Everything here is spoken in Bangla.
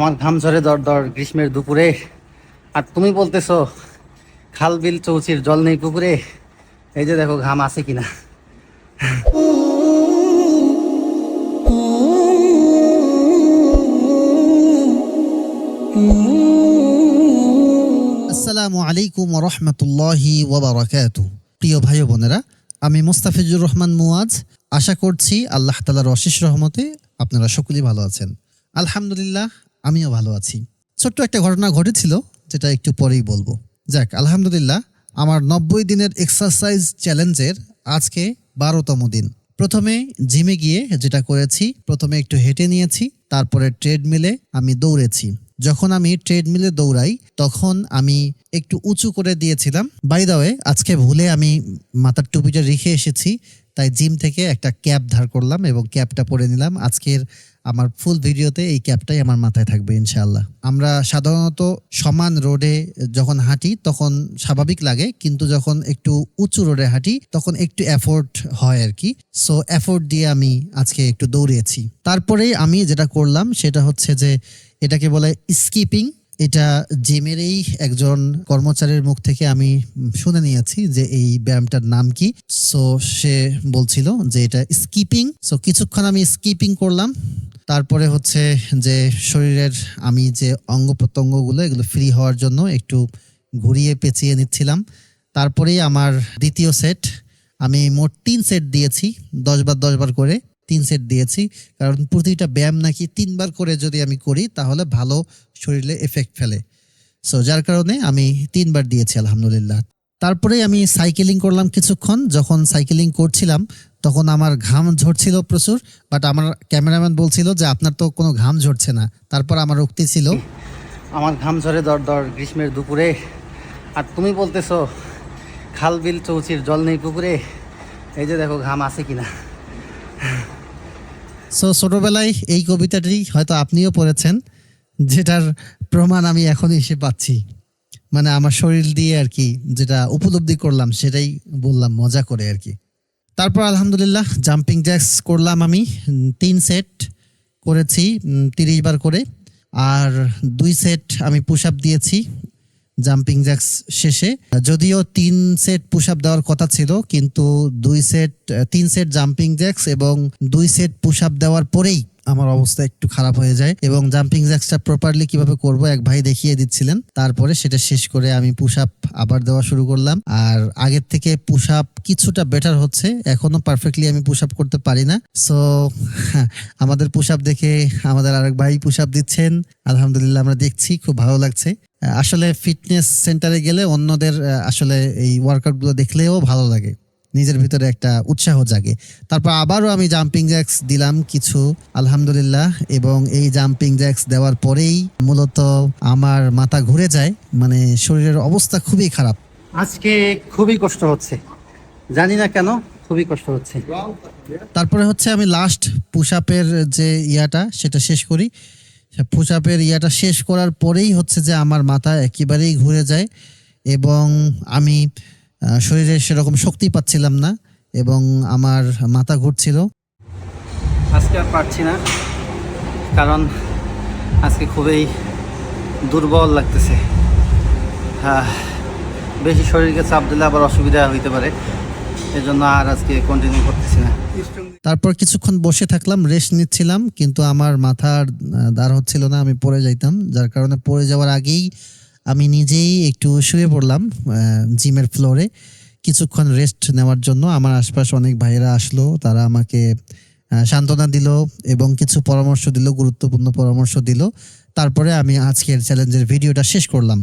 আমার ঘাম ঝরে দর দর গ্রীষ্মের দুপুরে। আর তুমি বলতেছো, খাল বিল চৌচির জল নেই পুকুরে। এই যে দেখো, ঘাম আছে কিনা। আসসালামু আলাইকুম রহমতুল্লাহি ওবরাকাতু প্রিয় ভাই বোনেরা, আমি মুস্তাফিজুর রহমান মুয়াজ আশা করছি আল্লাহ তালার অশেষ রহমতে আপনারা সকলেই ভালো আছেন। আলহামদুলিল্লাহ আমিও ভালো আছি। ছোট্ট একটা ঘটনা ঘটেছিল, যেটা একটু পরেই বলব। যাক, আলহামদুলিল্লাহ, আমার নব্বই দিনের এক্সারসাইজ চ্যালেঞ্জের আজকে বারোতম দিন। প্রথমে জিমে গিয়ে যেটা করেছি, প্রথমে একটু হেঁটে নিয়েছি, তারপরে ট্রেডমিলে আমি দৌড়েছি। যখন আমি ট্রেডমিলে দৌড়াই, তখন আমি একটু উঁচু করে দিয়েছিলাম। বাই আজকে ভুলে আমি মাথার টুপিটা রেখে এসেছি, তাই জিম থেকে একটা ক্যাপ ধার করলাম এবং ক্যাপটা পরে নিলাম। আজকের আমার ফুল ভিডিওতে এই ক্যাপটাই আমার মাথায় থাকবে, ইনশাআল্লাহ। আমরা সাধারণত সমান রোডে যখন হাঁটি, তখন স্বাভাবিক লাগে, কিন্তু যখন একটু উঁচু রোডে হাঁটি, তখন একটু এফোর্ট হয় আর কি। সো এফোর্ট দিয়ে আমি আজকে একটু দৌড়িয়েছি। তারপরে আমি যেটা করলাম, সেটা হচ্ছে যে এটাকে বলে স্কিপিং এটা জিমেরই একজন কর্মচারীর মুখ থেকে আমি শুনে নিয়েছি যে এই ব্যায়ামটার নাম কি। সো সে বলছিল যে এটা স্কিপিং সো কিছুক্ষণ আমি স্কিপিং করলাম। তারপরে হচ্ছে যে শরীরের আমি যে অঙ্গ প্রত্যঙ্গগুলো, এগুলো ফ্রি হওয়ার জন্য একটু ঘুরিয়ে পেঁচিয়ে নিচ্ছিলাম। তারপরেই আমার দ্বিতীয় সেট আমি মোট তিন সেট দিয়েছি, দশ বার দশ বার করে তিন সেট দিয়েছি। কারণ প্রতিটা ব্যায়াম নাকি তিনবার করে যদি আমি করি, তাহলে ভালো শরীরে এফেক্ট ফেলে। সো যার কারণে আমি তিনবার দিয়েছি, আলহামদুলিল্লাহ। তারপরে আমি সাইকেলিং করলাম কিছুক্ষণ। যখন সাইকেলিং করছিলাম তখন আমার ঘাম ঝরছিল প্রচুর বাট আমার ক্যামেরাম্যান বলছিল যে আপনার তো কোনো ঘাম ঝরছে না। তারপর আমার উক্তি ছিল আমার ঘাম ঝরে দর দর গ্রীষ্মের দুপুরে। আর তুমি বলতেছো খাল বিল চৌচির জল নেই পুকুরে। এই যে দেখো ঘাম আছে কিনা? সো ছোটোবেলায় এই কবিতাটি হয়তো আপনিও পড়েছেন যেটার প্রমাণ আমি এখন এসে পাচ্ছি। মানে আমার শরীর দিয়ে আর কি যেটা উপলব্ধি করলাম, সেটাই বললাম, মজা করে আর কি। তারপর আলহামদুলিল্লাহ জাম্পিং জ্যাক্স করলাম আমি তিন সেট করেছি তিরিশ বার করে। আর দুই সেট আমি পুশ আপ দিয়েছি জাম্পিং জ্যাক্স শেষে। যদিও তিন সেট পুশ আপ দেওয়ার কথা ছিল, কিন্তু দুই সেট তিন সেট জাম্পিং জ্যাক্স এবং দুই সেট পুশ আপ দেওয়ার পরেই আমার অবস্থা একটু খারাপ হয়ে যায় এবং জাম্পিং জ্যাক্সটা প্রপারলি কীভাবে করব এক ভাই দেখিয়ে দিচ্ছিলেন। তারপরে সেটা শেষ করে আমি পুশ আপ আবার দেওয়া শুরু করলাম। আর আগের থেকে পুশ আপ কিছুটা বেটার হচ্ছে। এখনও পারফেক্টলি আমি পুশ আপ করতে পারি না। সো আমাদের পুশ আপ দেখে আমাদের আরেক ভাই পুশ আপ দিচ্ছেন। আলহামদুলিল্লাহ আমরা দেখছি, খুব ভালো লাগছে। আসলে ফিটনেস সেন্টারে গেলে অন্যদের আসলে এই ওয়ার্কআউটগুলো দেখলেও ভালো লাগে। নিজের ভিতরে একটা উৎসাহ জাগে। তারপর আবারও আমি জাম্পিং জ্যাক্স দিলাম কিছু আলহামদুলিল্লাহ এবং এই জাম্পিং জ্যাক্স দেওয়ার পরেই মূলত আমার মাথা ঘুরে যায় মানে শরীরের অবস্থা খুবই খারাপ। আজকে খুবই কষ্ট হচ্ছে। জানি না কেন খুবই কষ্ট হচ্ছে। তারপরে হচ্ছে আমি লাস্ট পুশ আপের যে ইয়াটা সেটা শেষ করি। পুশ আপের ইয়াটা শেষ করার পরেই হচ্ছে যে আমার মাথা একেবারেই ঘুরে যায় এবং আমি শরীরে সেরকম শক্তি পাচ্ছিলাম না এবং আমার মাথা ঘুরছিল। আজকে আর পারছি না কারণ আজকে খুবই দুর্বল লাগতেছে। হ্যাঁ বেশি শরীরকে চাপ দিলে আবার অসুবিধা হইতে পারে এজন্য আর আজকে কন্টিনিউ করতেছি না। তারপর কিছুক্ষণ বসে থাকলাম রেস্ট নিচ্ছিলাম কিন্তু আমার মাথার দাঁড় হচ্ছিল না আমি পড়ে যাইতাম যার কারণে পড়ে যাওয়ার আগেই আমি নিজেই একটু শুয়ে পড়লাম জিমের ফ্লোরে। কিছুক্ষণ রেস্ট নেওয়ার জন্য আমার আশপাশ অনেক ভাইয়েরা আসলো, তারা আমাকে সান্ত্বনা দিল এবং কিছু পরামর্শ দিল, গুরুত্বপূর্ণ পরামর্শ দিল। তারপরে আমি আজকের চ্যালেঞ্জের ভিডিওটা শেষ করলাম।